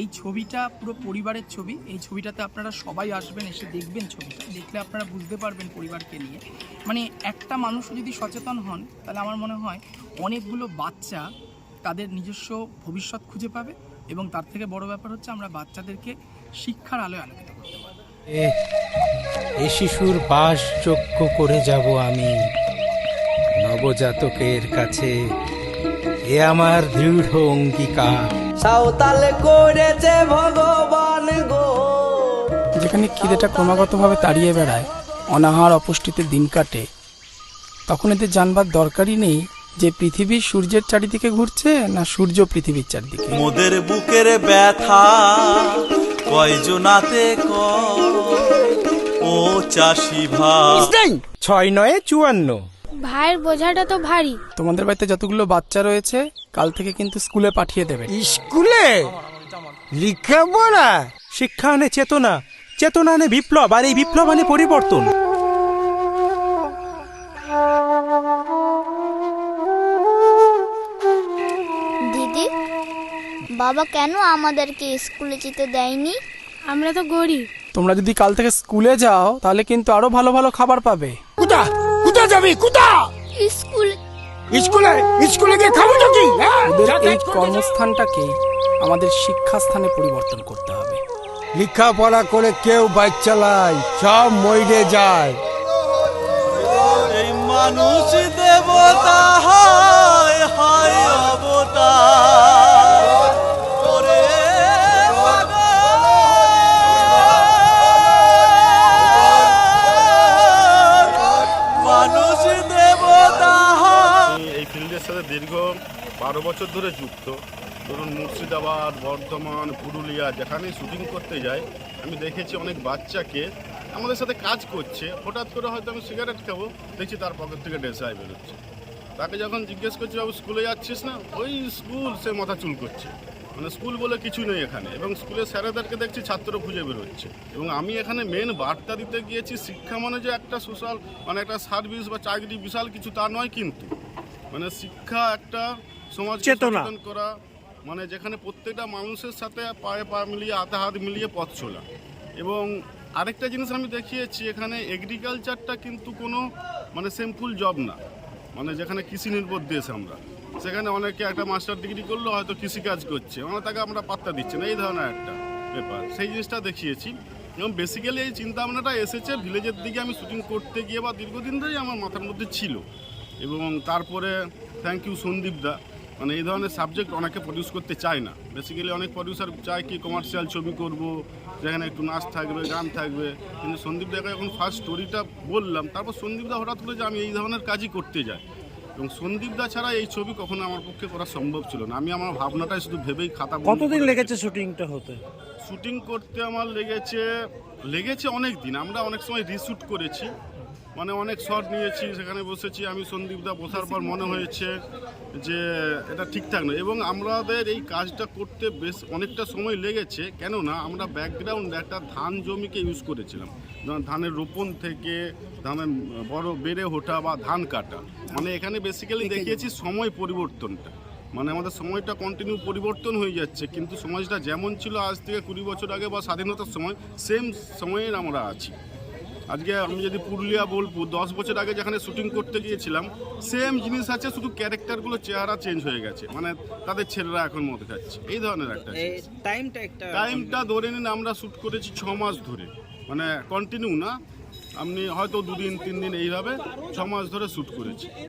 এই ছবিটা পুরো পরিবারের ছবি। এই ছবিটাতে আপনারা সবাই আসবেন, এসে দেখবেন ছবিটা। দেখলে আপনারা বুঝতে পারবেন পরিবারকে নিয়ে। মানে একটা মানুষ যদি সচেতন হন, তাহলে আমার মনে হয় অনেকগুলো বাচ্চা তাদের নিজস্ব ভবিষ্যৎ খুঁজে পাবে এবং তার থেকে বড় ব্যাপার হচ্ছে আমরা বাচ্চাদেরকে শিক্ষার আলোয় আলোকিত করতে এ শিশুর বাসযোগ্য করে যাব আমি। নবজাতকের কাছে। এ আমার দৃঢ় অঙ্গীকার। সাঁওতাল করেছে ভগবান গো। যেখানে খিদেটা ক্রমাগতভাবে তাড়িয়ে বেড়ায় অনাহার অপুষ্টিতে দিন কাটে তখন এদের জানবার দরকারই নেই যে পৃথিবী সূর্যের চারিদিকে ঘুরছে না সূর্য পৃথিবীর চারিদিকে। মোদের বুকের ব্যথা কয়জনাতে কয়? ও চাষি ভাই। ছয় নয় চুয়ান্ন। ভাইয়ের বোঝাটা তো ভারী। তোমাদের বাড়িতে যতগুলো বাচ্চা রয়েছে কাল থেকে কিন্তু স্কুলে পাঠিয়ে দেবে। স্কুলে? লেখাপড়া শিক্ষা আনে চেতনা। চেতনা আনে বিপ্লব আর এই বিপ্লব আনে পরিবর্তন। দিদি বাবা কেন আমাদেরকে স্কুলে যেতে দেয়নি? আমরা তো গরিব। তোমরা যদি কাল থেকে স্কুলে যাও তাহলে কিন্তু আরও ভালো ভালো খাবার পাবে। কুতা কুতা যাবি? কুতা স্কুল স্কুলে স্কুলে গিয়ে খাব তো কি হ্যাঁ? ওদের এই কর্মস্থানটাকে আমাদের শিক্ষাস্থানে পরিবর্তন করতে হবে। লেখাপড়া করে কেউ বাইক চালায় সব মইরে যায়। এই মানুষ দেবতা হায় হায় অবতার। সাথে দীর্ঘ বারো বছর ধরে যুক্ত। ধরুন মুর্শিদাবাদ, বর্ধমান, পুরুলিয়া, যেখানেই শুটিং করতে যাই, আমি দেখেছি অনেক বাচ্চাকে আমাদের সাথে কাজ করছে। হঠাৎ করে হয়তো আমি সিগারেট খাব, দেখছি তার পকেট থেকে ডেসাই বেরোচ্ছে। তাকে যখন জিজ্ঞেস করছি, বাবু স্কুলে যাচ্ছিস না? ওই স্কুল সে মাথা চুল করছে। মানে স্কুল বলে কিছু নেই এখানে। এবং স্কুলের স্যারেদেরকে দেখছি ছাত্র খুঁজে বেরোচ্ছে। এবং আমি এখানে মেন বার্তা দিতে গিয়েছি, শিক্ষা মানে যে একটা সোশ্যাল মানে একটা সার্ভিস বা চাকরি, বিশাল কিছু তা নয় কিন্তু। মানে শিক্ষা একটা সমাজ চেতনা। করা মানে যেখানে প্রত্যেকটা মানুষের সাথে পায়ে পা মিলিয়ে হাতে হাত মিলিয়ে পথ চলা। এবং আরেকটা জিনিস আমি দেখিয়েছি এখানে এগ্রিকালচারটা কিন্তু কোনো মানে সিম্পল জব না। মানে যেখানে কৃষি নির্ভর দেশ আমরা। সেখানে অনেকে একটা মাস্টার ডিগ্রি করল হয়তো কৃষিকাজ করছে। মানে তাকে আমরা পাত্তা দিচ্ছি না এই ধরনের একটা ব্যাপার। সেই জিনিসটা দেখিয়েছি। এবং বেসিক্যালি এই চিন্তা ভাবনাটা এসেছে ভিলেজের দিকে আমি শুটিং করতে গিয়ে বা দীর্ঘদিন ধরেই আমার মাথার মধ্যে ছিল। এবং তারপরে থ্যাংক ইউ সন্দীপ দা। মানে এই ধরনের সাবজেক্ট অনেকে প্রডিউস করতে চায় না। বেসিক্যালি অনেক প্রডিউসার চায় কি কমার্শিয়াল ছবি করব যেখানে একটু নাচ থাকবে গান থাকবে। কিন্তু সন্দীপ দাকে যখন ফার্স্ট স্টোরিটা বললাম তারপর সন্দীপ দা হঠাৎ করে যে আমি এই ধরনের কাজই করতে যাই। এবং সন্দীপ দা ছাড়া এই ছবি কখনো আমার পক্ষে করা সম্ভব ছিল না। আমি আমার ভাবনাটাই শুধু ভেবেই খাতা কতদিন লেগেছে শুটিংটা হতে? শুটিং করতে আমার লেগেছে লেগেছে অনেক দিন। আমরা অনেক সময় রিশুট করেছি। মানে অনেক শট নিয়েছি সেখানে বসেছি। আমি সন্দীপ দা বসার পর মনে হয়েছে যে এটা ঠিকঠাক নয়। এবং আমাদের এই কাজটা করতে বেশ অনেকটা সময় লেগেছে। কেননা আমরা ব্যাকগ্রাউন্ড একটা ধান জমিকে ইউজ করেছিলাম। ধানের রোপণ থেকে ধানের বড় বেড়ে ওঠা বা ধান কাটা। মানে এখানে বেসিক্যালি দেখিয়েছি সময় পরিবর্তনটা। মানে আমাদের সময়টা কন্টিনিউ পরিবর্তন হয়ে যাচ্ছে কিন্তু সমাজটা যেমন ছিল আজ থেকে কুড়ি বছর আগে বা স্বাধীনতার সময় সেম সময়ের আমরা আছি। আজকে আমি যদি পুরুলিয়া বোলপুর দশ বছর আগে যেখানে শুটিং করতে গিয়েছিলাম সেম জিনিস আছে শুধু ক্যারেক্টারগুলো চেহারা চেঞ্জ হয়ে গেছে। মানে তাদের ছেলেরা এখন মদ খাচ্ছে। এই ধরনের একটা। টাইমটা একটা টাইমটা ধরে নিন আমরা শ্যুট করেছি ছ মাস ধরে। মানে কন্টিনিউ না আপনি হয়তো দুদিন তিন দিন এইভাবে ছ মাস ধরে শ্যুট করেছি।